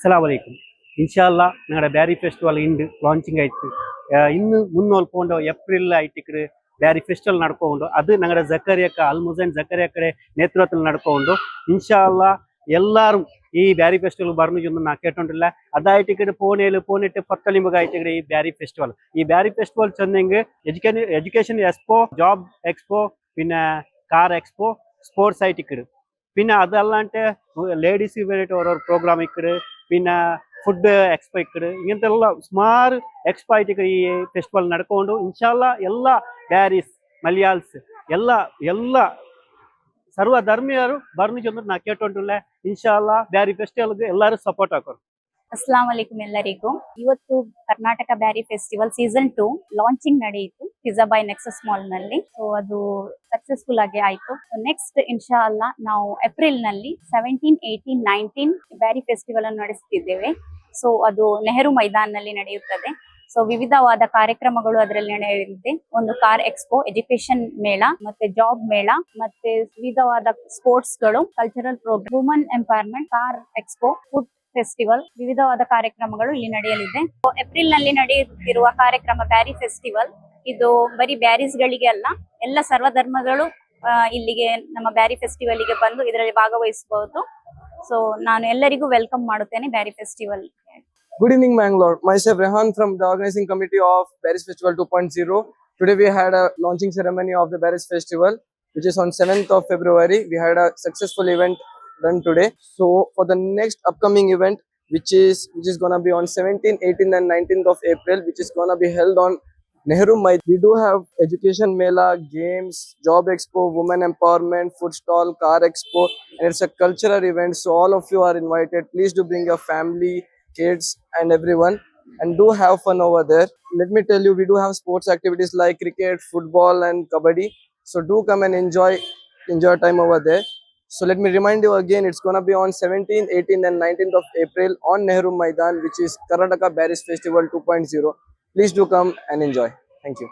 ಅಸ್ಸಲಾಮ್ ವಲೈಕುಮ್ ಇನ್ಶಾಲ್ಲ ഞങ്ങളുടെ ಬ್ಯಾರಿ ಫೆಸ್ಟಿವಲ್ ಇಂದು ಲಾಂಚಿಂಗ್ ಆಯ್ತು ಆ, ಇನ್ನು ಮುನ್ನೋಲ್ಕೊಂಡು ಏಪ್ರಿಲ್ ಆಯ್ತಿಕ್ರೆ ಬ್ಯಾರಿ ಫೆಸ್ಟಿವಲ್ ನಡ್ಕೊಂಡು ಅದು ഞങ്ങളുടെ ಜಕರಿಯಕ್ಕ ಅಲ್ ಮುಸೈನ್ ಜಕರಿಯಕ್ಕಡೆ ನೇತೃತ್ವದಲ್ಲಿ ನಡ್ಕೊಂಡು ಇನ್ಶಾಲ್ಲ എല്ലാരും ഈ ബാരി ഫെസ്റ്റിവൽ പറഞ്ഞു നാ കേട്ടോണ്ടില്ല അതായിട്ട് ഇവിടെ പൂനെയിൽ പൂനെട്ട് പത്തലിമുഖായിട്ട് ഇവിടെ ഈ ബാരി ഫെസ്റ്റിവൽ ഈ ബാരി festival ചെന്നെങ്കിൽ education education expo job expo പിന്നെ ಕಾರ್ ಎಕ್ಸ್ಪೋ ಸ್ಪೋರ್ಟ್ಸ್ ಐಟ್ ಇಕ್ಕಡು പിന്നെ അതല്ലാണ്ട് ലേഡീസ് വേണ്ടിയിട്ട് ഓരോ പ്രോഗ്രാം ഇക്കട് പിന്നെ ഫുഡ് എക്സ്പോ ഇക്കട് ഇങ്ങനത്തെ ಎಲ್ಲ ಸುಮಾರು ಎಕ್ಸ್ಪೋ ಐಟ್ ಈ ಫೆಸ್ಟಿವಲ್ ನಡ್ಕೊಂಡು ಇನ್ಶಾಲ್ಲ ಎಲ್ಲ ಬ್ಯಾರೀಸ್ ಮಲಯಾಳ್ಸ್ ಎಲ್ಲ ಎಲ್ಲ ಸರ್ವ ಧರ್ಮೀಯರು ಬರ್ನಿಜ್ ಅಂದ್ರೆ ನಾ ಕೇಟೊಂಟಿಲ್ಲ ಇನ್ಶಾಲ್ಲ ಬ್ಯಾರಿ ಫೆಸ್ಟಿವಲ್ಗೆ ಎಲ್ಲರೂ ಸಪೋರ್ಟ್ ಹಾಕೋರು ಅಸ್ಲಾಂ ವಲೈಕುಂ ಎಲ್ಲರಿಗೂ ಇವತ್ತು Karnataka Beary festival season two launching ನಡೆಯಿತು ಪಿಜ್ಜಾ ಬೈ ನೆಕ್ಸಸ್ ಮಾಲ್ನಲ್ಲಿ. ಸೊ ಅದು ಸಕ್ಸಸ್ಫುಲ್ ಆಗಿ ಆಯ್ತು. ನೆಕ್ಸ್ಟ್ ಇನ್ಶಾ ಅಲ್ಲ ನಾವು ಏಪ್ರಿಲ್ನಲ್ಲಿ seventeen eighteen nineteen Beary festival ಅನ್ನು ನಡೆಸುತ್ತಿದ್ದೇವೆ ಸೊ ಅದು ನೆಹರು ಮೈದಾನ್ನಲ್ಲಿ ನಡೆಯುತ್ತದೆ. ಸೊ ವಿವಿಧವಾದ ಕಾರ್ಯಕ್ರಮಗಳು ಅದರಲ್ಲಿ ನಡೆಯಲಿದೆ. ಒಂದು ಕಾರ್ ಎಕ್ಸ್ಪೋ ಎಜುಕೇಶನ್ ಮೇಳ, ಮತ್ತೆ ಜಾಬ್ ಮೇಳ, ಮತ್ತೆ ವಿವಿಧವಾದ ಸ್ಪೋರ್ಟ್ಸ್ಗಳು cultural program woman empowerment car expo food festival ವಿವಿಧವಾದ ಕಾರ್ಯಕ್ರಮಗಳು ಇಲ್ಲಿ ನಡೆಯಲಿದೆ. ಏಪ್ರಿಲ್ನಲ್ಲಿ ನಡೆಯುತ್ತಿರುವ ಕಾರ್ಯಕ್ರಮ ಬ್ಯಾರಿ ಫೆಸ್ಟಿವಲ್ ಇದು ಬರೀ ಬ್ಯಾರೀಸ್ ಗಳಿಗೆ ಅಲ್ಲ ಎಲ್ಲ ಸರ್ವಧರ್ಮಗಳು ಇಲ್ಲಿಗೆ ನಮ್ಮ ಬ್ಯಾರಿ ಫೆಸ್ಟಿವಲ್ಗೆ ಬಂದು ಇದರಲ್ಲಿ ಭಾಗವಹಿಸಬಹುದು ಸೊ ನಾನು ಎಲ್ಲರಿಗೂ ವೆಲ್ಕಮ್ ಮಾಡುತ್ತೇನೆ Beary festival Good evening, Mangalore. Myself Rehan from the organizing committee of Paris Festival 2.0. Today we had a launching ceremony of the Paris festival which is on 7th of February. We had a successful event done today. So for the next upcoming event, which is which is gonna be on 17, 18, and 19th of April, which is gonna be held on Nehru Maid. We do have education mela, games, job expo, women empowerment, food stall, car expo, and it's a cultural event. So all of you are invited. Please do bring your family, kids, and everyone, and do have fun over there. Let me tell you, we do have sports activities like cricket, football, and kabaddi. So do come and enjoy enjoy time over there. So let me remind you again, it's gonna be on 17, 18, and 19th of April on Nehru Maidan, which is Karnataka Barris Festival 2.0. Please do come and enjoy. Thank you.